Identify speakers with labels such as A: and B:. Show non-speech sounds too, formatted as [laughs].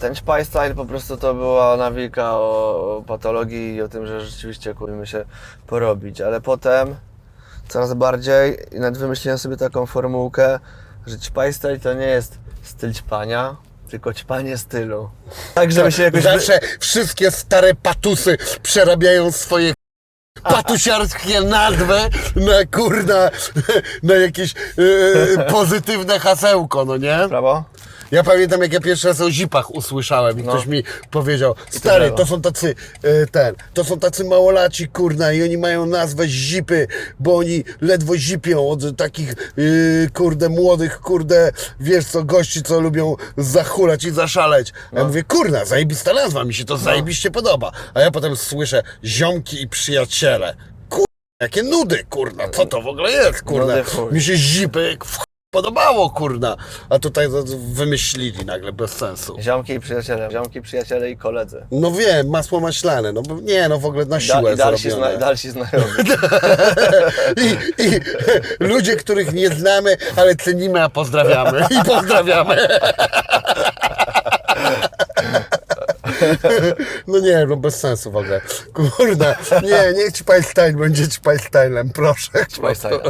A: Ten Spy Style po prostu to była nawika o, o patologii i o tym, że rzeczywiście kurimy się porobić, ale potem coraz bardziej i nawet wymyśliłem sobie taką formułkę, że Spy Style to nie jest styl ćpania, tylko ćpanie stylu. Tak, żeby się jakoś...
B: Zawsze wszystkie stare patusy przerabiają swoje patusiarskie nazwy na kurna, na jakieś e, pozytywne hasełko, no nie?
A: Prawo?
B: Ja pamiętam, jak ja pierwszy raz o zipach usłyszałem i
A: No.
B: ktoś mi powiedział, stary, to są tacy, e, ten, to są tacy małolaci, kurna, i oni mają nazwę zipy, bo oni ledwo zipią od takich, e, kurde, młodych, kurde, wiesz co, gości, co lubią zachulać i zaszaleć. A
A: No.
B: ja mówię, kurna, zajebista nazwa, mi się to zajebiście podoba. A ja potem słyszę, ziomki i przyjaciele. Kurna, jakie nudy, kurna, co to w ogóle jest, kurna.
A: Nudy w chuj.
B: Mi się zipy w podobało, kurna. A tutaj wymyślili nagle, bez sensu.
A: Ziomki i przyjaciele, ziomki, przyjaciele i koledzy.
B: No wiem, masło maślane, no bo nie, no w ogóle na
A: Da,
B: siłę
A: I dalsi,
B: zrobione.
A: zna, dalsi znajomi. [laughs]
B: I, I ludzie, których nie znamy, ale cenimy, a pozdrawiamy. I pozdrawiamy. No nie, no bez sensu w ogóle. Kurna, nie, niech ci Style będzie ci Stylem, proszę.
A: Spy Style.